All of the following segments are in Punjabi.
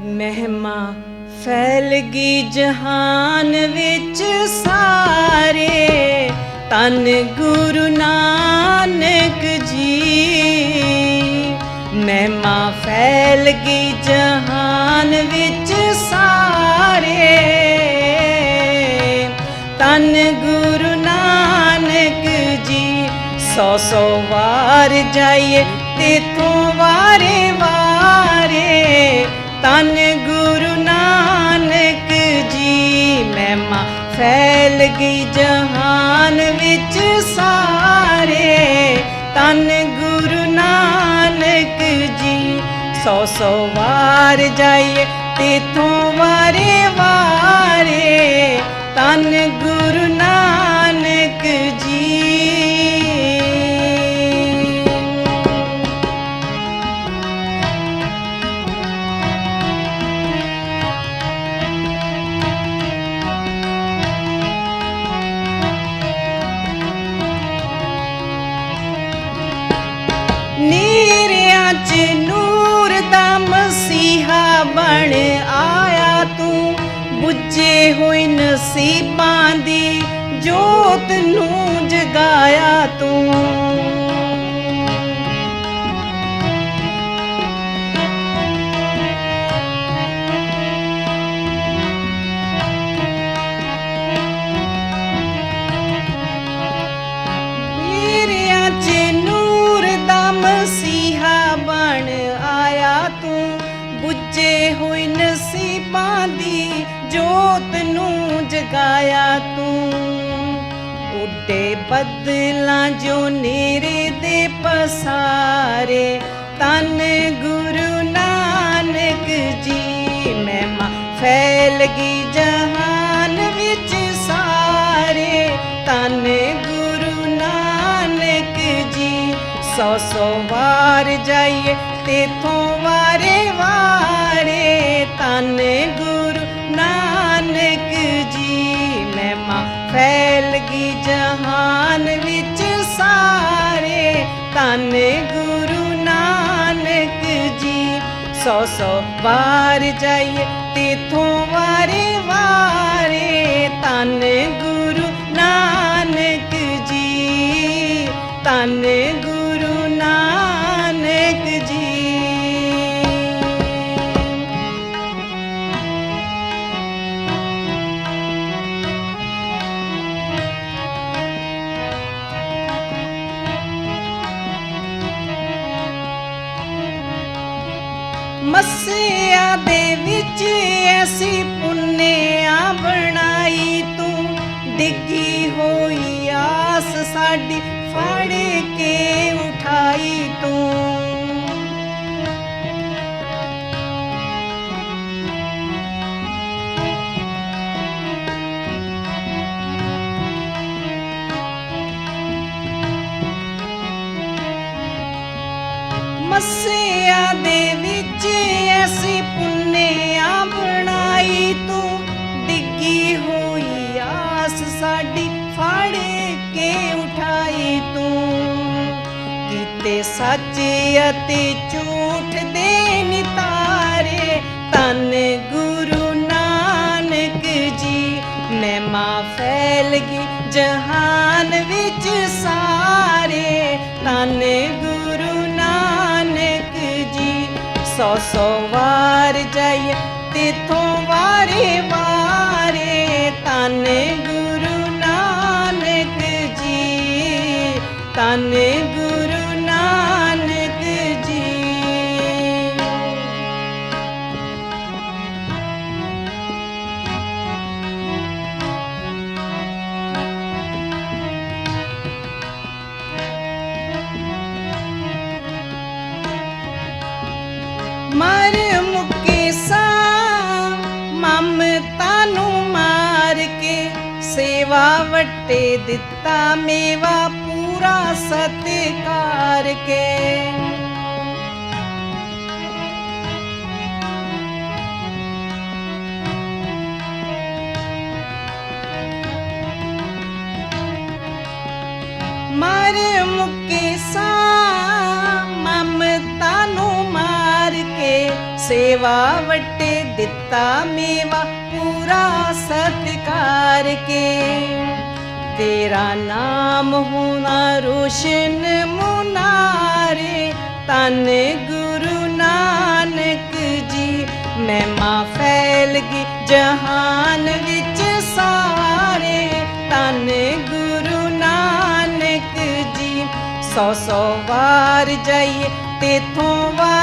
ਮਹਿਮਾ ਫੈਲ ਗਈ ਜਹਾਨ ਵਿੱਚ ਸਾਰੇ। ਤਨ ਗੁਰੂ ਨਾਨਕ ਜੀ, ਮਹਿਮਾ ਫੈਲ ਗਈ ਜਹਾਨ ਵਿੱਚ ਸਾਰੇ। ਤਨ ਗੁਰੂ ਨਾਨਕ ਜੀ, ਸੌ ਸੌ ਵਾਰ ਜਾਈਏ ਤੇ ਤੂੰ ਤਨ ਗੁਰੂ ਨਾਨਕ ਜੀ ਮਹਿਮਾ ਫੈਲ ਗਈ ਜਹਾਨ ਵਿੱਚ ਸਾਰੇ। ਤਨ ਗੁਰੂ ਨਾਨਕ ਜੀ ਸੌ ਸੌ ਵਾਰ ਜਾਈਏ ਤੇਥੋਂ ਵਾਰੇ ਵਾਰੇ। ਤਨ ਗੁਰੂ ਨੂਰ ਦਾ ਮਸੀਹਾ ਬਣ ਆਇਆ ਤੂੰ। ਬੁੱਝੇ ਹੋਏ ਨਸੀਬਾਂ ਦੀ ਜੋਤ ਨੂੰ ਜਗਾਇਆ ਤੂੰ। ਜੋਤ ਨੂੰ ਜਗਾਇਆ ਤੂੰ। ਉੱਡੇ ਬਦਲਾਂ ਜੋ ਨੇਰੇ ਦੇ ਪਸਾਰੇ ਤਨ ਗੁਰੂ ਨਾਨਕ ਜੀ, ਮਹਿਮਾ ਫੈਲ ਗਈ ਜਹਾਨ ਵਿੱਚ ਸਾਰੇ। ਤਨ ਗੁਰੂ ਨਾਨਕ ਜੀ, ਸੌ ਸੌ ਵਾਰ ਜਾਈਏ ਤੇਥੋਂ ਵਾਰੇ ਵਾਰੇ। ਤਨ ਗੁਰੂ ਫੈਲ ਗਈ ਜਹਾਨ ਵਿੱਚ ਸਾਰੇ। ਤਨ ਗੁਰੂ ਨਾਨਕ ਜੀ, ਸੌ ਸੌ ਵਾਰ ਜਾਈਏ ਤੇਥੋਂ ਵਾਰੇ ਵਾਰੇ। ਤਨ ਗੁਰੂ ਨਾਨਕ ਜੀ ਤਨ ਗੁਰੂ ਮਸਿਆ ਦੇ ਵਿੱਚ ਐਸੀ ਪੁੰਨਿਆ ਬਣਾਈ ਤੂੰ। ਡਿੱਗੀ ਹੋਈ ਆਸ ਸਾਡੀ ਫੜ ਕੇ ਉਠਾਈ ਤੂੰ। ਮਸਿਆ ਦੇ ਵਿੱਚ ਐਸੀ ਪੁੰਨਿਆ ਬਣਾਈ ਤੂੰ। ਡਿੱਗੀ ਹੋਈ ਆਸ ਸਾਡੀ ਫੜ ਕੇ ਉਠਾਈ ਤੂੰ। ਕੀਤੇ ਸੱਚ ਅਤੇ ਝੂਠ ਦੇ ਨਿਤਾਰੇ ਤਨ ਗੁਰੂ ਨਾਨਕ ਜੀ ਮਹਿਮਾ ਫੈਲ ਗਈ ਜਹਾਨ ਵਿੱਚ ਸਾਰੇ। ਤਨ सौ वार जय तारे वार तन गुरु नानक जी। तन् ਮਰ ਮੁੱਕੇ ਸਾਂ ਮਮਤਾ ਨੂੰ ਮਾਰ ਕੇ ਸੇਵਾ ਵਟੇ ਦਿੱਤਾ ਮੇਵਾ ਪੂਰਾ ਸਤਿਕਾਰ ਕੇ। ਕੇ ਸੇਵਾ ਵਟੇ ਦਿੱਤਾ ਮੇਵਾ, ਪੂਰਾ ਸਤਿਕਾਰ ਕੇ। ਤੇਰਾ ਨਾਮ ਹੋਣਾ ਰੋਸ਼ਨ ਮੁਨਾਰੇ ਤਨ ਗੁਰੂ ਨਾਨਕ ਜੀ। ਮਹਿਮਾ ਫੈਲ ਗਈ ਜਹਾਨ ਵਿੱਚ ਸਾਰੇ ਤਨ ਗੁਰੂ ਨਾਨਕ ਜੀ। ਸੌ ਸੌ ਵਾਰ ਜਾਈਏ ਤੇਥੋਂ ਵਾਰ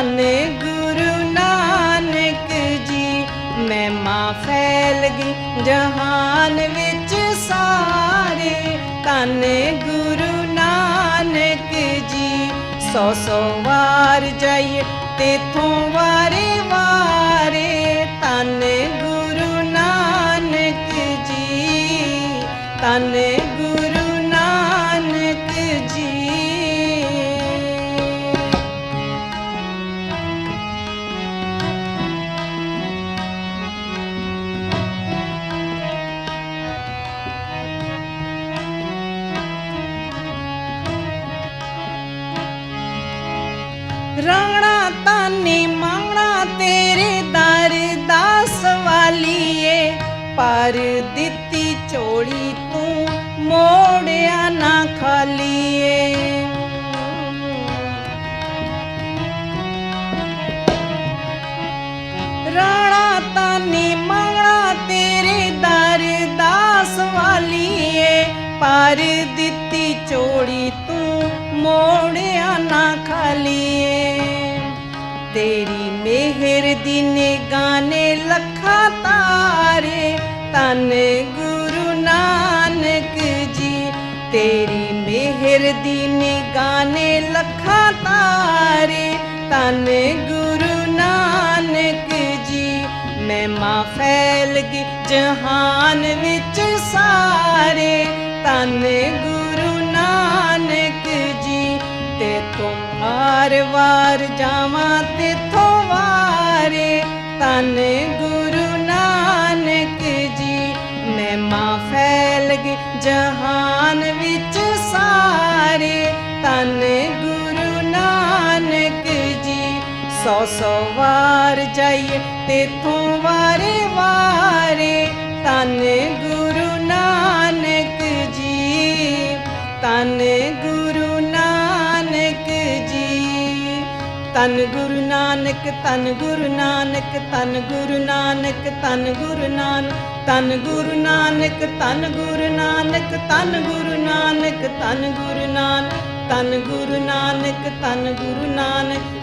ਤਨ ਗੁਰੂ ਨਾਨਕ ਜੀ ਮਹਿਮਾ ਫੈਲ ਗਈ ਜਹਾਨ ਵਿੱਚ ਸਾਰੇ। ਧੰਨ ਗੁਰੂ ਨਾਨਕ ਜੀ, ਸੌ ਸੋ ਵਾਰ ਜਾਈਏ, ਤੇਥੋਂ ਵਾਰੇ ਵਾਰੇ ਪਰ ਦਿੱਤੀ ਝੋਲੀ ਤੂੰ, ਮੋੜਿਆ ਨਾ ਖਾਲੀਏ। ਰਾਣਾ ਤਾਨੇ ਮੰਗਣਾ ਤੇਰੇ ਦਰ ਦਾ ਸਵਾਲੀਏ। ਪਰ ਦਿੱਤੀ ਚੋੜੀ ਤੂੰ, ਮੋੜਿਆ ਨਾ ਖਾਲੀਏ। ਤੇਰੀ ਮਿਹਰ ਦੀ ਨਿਗਾਹ ਨੇ ਲੱਖਾਂ ਤਾਰੇ ਤਨ ਗੁਰੂ ਨਾਨਕ ਜੀ, ਤੇਰੀ ਮਿਹਰ ਦੀ ਨਿਗਾਹ ਨੇ ਲੱਖਾਂ ਤਾਰੇ। ਤਨ ਗੁਰੂ ਨਾਨਕ ਜੀ ਮਹਿਮਾ ਫੈਲ ਗਈ ਜਹਾਨ ਵਿੱਚ ਸਾਰੇ। ਤਨ ਗੁਰੂ ਨਾਨਕ ਜੀ, ਤੇ ਤੂੰ ਹਰ ਵਾਰ ਜਾਵਾਂ ਤੇ ਥੋਵਾਰੇ ਤਨ ਗੁਰੂ ਤੇਥੋਂ ਵਾਰੇ ਵਾਰੇ ਤਨ ਗੁਰੂ ਨਾਨਕ ਜੀ ਤਨ ਗੁਰੂ ਨਾਨਕ ਜੀ ਤਨ ਗੁਰੂ ਨਾਨਕ ਤਨ ਗੁਰੂ ਨਾਨਕ ਤਨ ਗੁਰੂ ਨਾਨਕ ਤਨ ਗੁਰੂ ਨਾਨਕ ਤਨ ਗੁਰੂ ਨਾਨਕ ਤਨ ਗੁਰੂ ਨਾਨਕ ਤਨ ਗੁਰੂ ਨਾਨਕ ਤਨ ਗੁਰੂ ਨਾਨਕ ਤਨ ਗੁਰੂ ਨਾਨਕ ਤਨ ਗੁਰੂ ਨਾਨਕ